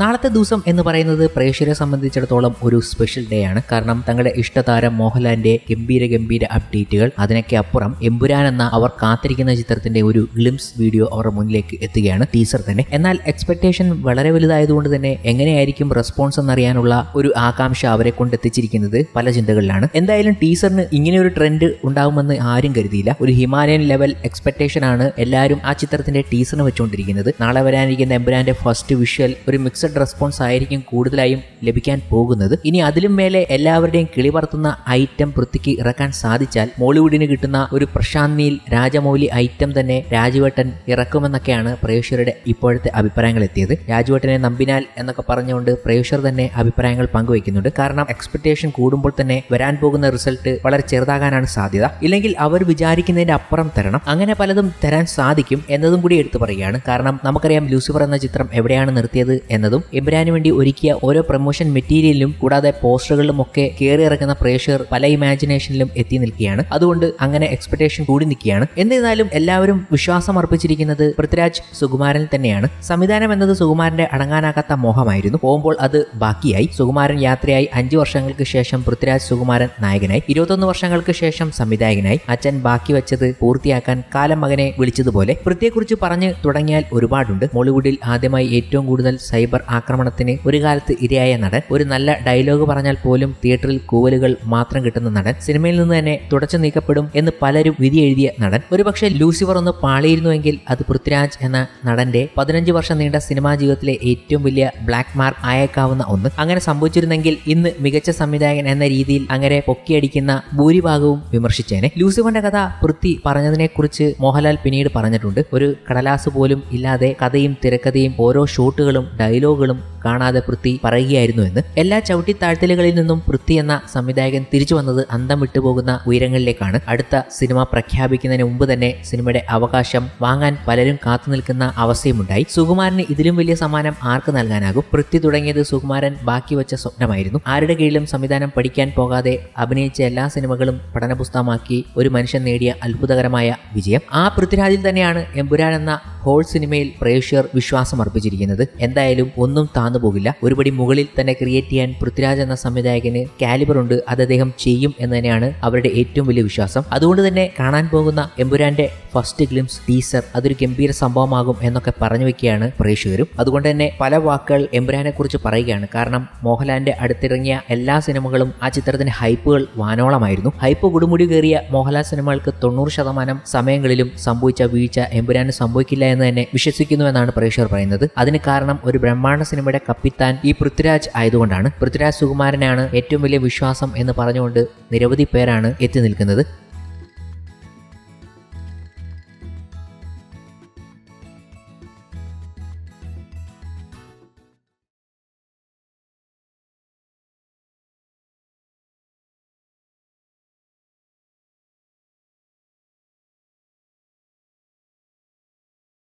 നാളത്തെ ദിവസം എന്ന് പറയുന്നത് പ്രേക്ഷകരെ സംബന്ധിച്ചിടത്തോളം ഒരു സ്പെഷ്യൽ ഡേ ആണ്. കാരണം തങ്ങളുടെ ഇഷ്ടതാരം മോഹൻലാലിന്റെ ഗംഭീര ഗംഭീര അപ്ഡേറ്റുകൾ അതിനൊക്കെ അപ്പുറം എമ്പുരാൻ എന്ന അവർ കാത്തിരിക്കുന്ന ചിത്രത്തിന്റെ ഒരു ഗ്ലിംസ് വീഡിയോ അവരുടെ മുന്നിലേക്ക് എത്തുകയാണ് ടീസർ തന്നെ. എന്നാൽ എക്സ്പെക്ടേഷൻ വളരെ വലുതായതുകൊണ്ട് തന്നെ എങ്ങനെയായിരിക്കും റെസ്പോൺസ് എന്നറിയാനുള്ള ഒരു ആകാംക്ഷ അവരെ കൊണ്ട് എത്തിച്ചിരിക്കുന്നത് പല ചിന്തകളിലാണ്. എന്തായാലും ടീസറിന് ഇങ്ങനെ ഒരു ട്രെൻഡ് ഉണ്ടാകുമെന്ന് ആരും കരുതിയില്ല. ഒരു ഹിമാലയൻ ലെവൽ എക്സ്പെക്ടേഷൻ ആണ് എല്ലാവരും ആ ചിത്രത്തിന്റെ ടീസറിന് വെച്ചുകൊണ്ടിരിക്കുന്നത്. നാളെ വരാനിരിക്കുന്ന എമ്പുരാന്റെ ഫസ്റ്റ് വിഷ്വൽ ഒരു മിക്സഡ് റെസ്പോൺസ് ആയിരിക്കും കൂടുതലായും ലഭിക്കാൻ പോകുന്നത്. ഇനി അതിലും മേലെ എല്ലാവരുടെയും കിളി പറത്തുന്ന ഐറ്റം പൃഥ്വിക്ക് ഇറക്കാൻ സാധിച്ചാൽ മോളിവുഡിന് കിട്ടുന്ന ഒരു പ്രശാന്തിയിൽ രാജമൗലി ഐറ്റം തന്നെ രാജുവേട്ടൻ ഇറക്കുമെന്നൊക്കെയാണ് പ്രേക്ഷകരുടെ ഇപ്പോഴത്തെ അഭിപ്രായങ്ങൾ എത്തിയത്. രാജുവേട്ടനെ നമ്പിനാൽ എന്നൊക്കെ പറഞ്ഞുകൊണ്ട് പ്രേക്ഷകർ തന്നെ അഭിപ്രായങ്ങൾ പങ്കുവയ്ക്കുന്നുണ്ട്. കാരണം എക്സ്പെക്ടേഷൻ കൂടുമ്പോൾ തന്നെ വരാൻ പോകുന്ന റിസൾട്ട് വളരെ ചെറുതാകാനാണ് സാധ്യത. ഇല്ലെങ്കിൽ അവർ വിചാരിക്കുന്നതിന്റെ അപ്പുറം തരണം. അങ്ങനെ പലതും തരാൻ സാധിക്കും എന്നതും കൂടി എടുത്തു പറയുകയാണ്. കാരണം നമുക്കറിയാം ലൂസിഫർ എന്ന ചിത്രം എവിടെയാണ് നിർത്തിയത് എന്നതും എബ്രാന് വേണ്ടി ഒരുക്കിയ ഓരോ പ്രൊമോഷൻ മെറ്റീരിയലിലും കൂടാതെ പോസ്റ്ററുകളിലും ഒക്കെ കയറി ഇറക്കുന്ന പ്രേക്ഷകർ പല ഇമാജിനേഷനിലും എത്തി നിൽക്കുകയാണ്. അതുകൊണ്ട് അങ്ങനെ എക്സ്പെക്ടേഷൻ കൂടി നിൽക്കുകയാണ്. എന്നിരുന്നാലും എല്ലാവരും വിശ്വാസം അർപ്പിച്ചിരിക്കുന്നത് പൃഥ്വിരാജ് സുകുമാരൻ തന്നെയാണ്. സംവിധാനം എന്നത് സുകുമാരന്റെ അടങ്ങാനാകാത്ത മോഹമായിരുന്നു. പോകുമ്പോൾ അത് ബാക്കിയായി. സുകുമാരൻ യാത്രയായി. അഞ്ചു വർഷങ്ങൾക്ക് ശേഷം പൃഥ്വിരാജ് സുകുമാരൻ നായകനായി. ഇരുപത്തൊന്ന് വർഷങ്ങൾക്ക് ശേഷം സംവിധായകനായി. അച്ഛൻ ബാക്കി വെച്ചത് പൂർത്തിയാക്കാൻ കാലം മകനെ വിളിച്ചതുപോലെ. പൃഥ്വിയെക്കുറിച്ച് പറഞ്ഞ് തുടങ്ങിയാൽ ഒരുപാടുണ്ട്. മോളിവുഡിൽ ആദ്യമായി ഏറ്റവും കൂടുതൽ സൈബർ ആക്രമണത്തിന് ഒരു കാലത്ത് ഇരയായ നടൻ ഒരു നല്ല ഡയലോഗ് പറഞ്ഞാൽ പോലും തിയേറ്ററിൽ കൂവലുകൾ മാത്രം കിട്ടുന്ന നടൻ സിനിമയിൽ നിന്ന് തന്നെ തുടച്ചു നീക്കപ്പെടും എന്ന് പലരും വിധി എഴുതിയ നടൻ. ഒരുപക്ഷെ ലൂസിഫർ ഒന്ന് പാളിയിരുന്നുവെങ്കിൽ അത് പൃഥ്വിരാജ് എന്ന നടന്റെ പതിനഞ്ച് വർഷം നീണ്ട സിനിമാ ജീവിതത്തിലെ ഏറ്റവും വലിയ ബ്ലാക്ക് മാർക്ക് ആയേക്കാവുന്ന ഒന്ന്. അങ്ങനെ സംഭവിച്ചിരുന്നെങ്കിൽ ഇന്ന് മികച്ച സംവിധായകൻ എന്ന രീതിയിൽ അങ്ങനെ പൊക്കിയടിക്കുന്ന ഭൂരിഭാഗവും വിമർശിച്ചേനെ. ലൂസിഫറിന്റെ കഥ പൃഥ്വി പറഞ്ഞതിനെക്കുറിച്ച് മോഹൻലാൽ പിന്നീട് പറഞ്ഞിട്ടുണ്ട്. ഒരു കടലാസ് പോലും ഇല്ലാതെ കഥയും തിരക്കഥയും ഓരോ ഷൂട്ടുകളും ഡയലോഗുകളും കാണാതെ പൃഥ്വി പറയുകയായിരുന്നു എന്ന്. എല്ലാ ചവിട്ടിത്താഴ്ത്തലുകളിൽ നിന്നും പൃഥ്വി എന്ന സംവിധായകൻ തിരിച്ചു വന്നത് അന്തം വിട്ടുപോകുന്ന ഉയരങ്ങളിലേക്കാണ്. അടുത്ത സിനിമ പ്രഖ്യാപിക്കുന്നതിന് മുമ്പ് തന്നെ സിനിമയുടെ അവകാശം വാങ്ങാൻ പലരും കാത്തു നിൽക്കുന്ന അവസ്ഥയുമുണ്ടായി. സുകുമാരന് ഇതിലും വലിയ സമ്മാനം ആർക്ക് നൽകാനാകും? പൃഥ്വി തുടങ്ങിയത് സുകുമാരൻ ബാക്കി വെച്ച സ്വപ്നമായിരുന്നു. ആരുടെ കീഴിലും സംവിധാനം പഠിക്കാൻ പോകാതെ അഭിനയിച്ച എല്ലാ സിനിമകളും പഠനപുസ്തകമാക്കി ഒരു മനുഷ്യൻ നേടിയ അത്ഭുതകരമായ വിജയം. ആ പൃഥ്വിരാജിൽ തന്നെയാണ് എമ്പുരാൻ എന്ന ഹോൾ സിനിമയിൽ പ്രേക്ഷകർ വിശ്വാസം അർപ്പിച്ചിരിക്കുന്നത്. എന്തായാലും ഒന്നും താന്നു പോകില്ല. ഒരുപടി മുകളിൽ തന്നെ ക്രിയേറ്റ് ചെയ്യാൻ പൃഥ്വിരാജ് എന്ന സംവിധായകന് കാലിബർ ഉണ്ട്. അത് അദ്ദേഹം ചെയ്യും എന്ന് തന്നെയാണ് അവരുടെ ഏറ്റവും വലിയ വിശ്വാസം. അതുകൊണ്ട് തന്നെ കാണാൻ പോകുന്ന എമ്പുരാന്റെ ഫസ്റ്റ് ഗ്ലിംസ് ടീസർ അതൊരു ഗംഭീര സംഭവമാകും എന്നൊക്കെ പറഞ്ഞു വെക്കുകയാണ് പ്രേക്ഷകരും. അതുകൊണ്ട് തന്നെ പല വാക്കുകൾ എമ്പുരാനെ കുറിച്ച് പറയുകയാണ്. കാരണം മോഹൻലാലിന്റെ അടുത്തിറങ്ങിയ എല്ലാ സിനിമകളും ആ ചിത്രത്തിന്റെ ഹൈപ്പുകൾ വാനോളമായിരുന്നു. ഹൈപ്പ് കൊടുമുടി കയറിയ മോഹൻലാൽ സിനിമകൾക്ക് തൊണ്ണൂറ് ശതമാനം സമയങ്ങളിലും സംഭവിച്ച വീഴ്ച എമ്പുരാന് സംഭവിക്കില്ല എന്ന് തന്നെ വിശ്വസിക്കുന്നു എന്നാണ് പ്രേക്ഷകർ പറയുന്നത്. അതിന് കാരണം ഒരു ബ്രഹ്മാണ്ഡ സിനിമയുടെ കപ്പിത്താൻ ഈ പൃഥ്വിരാജ് ആയതുകൊണ്ടാണ്. പൃഥ്വിരാജ് സുകുമാരനാണ് ഏറ്റവും വലിയ വിശ്വാസം എന്ന് പറഞ്ഞുകൊണ്ട് നിരവധി പേരാണ് എത്തി നിൽക്കുന്നത്.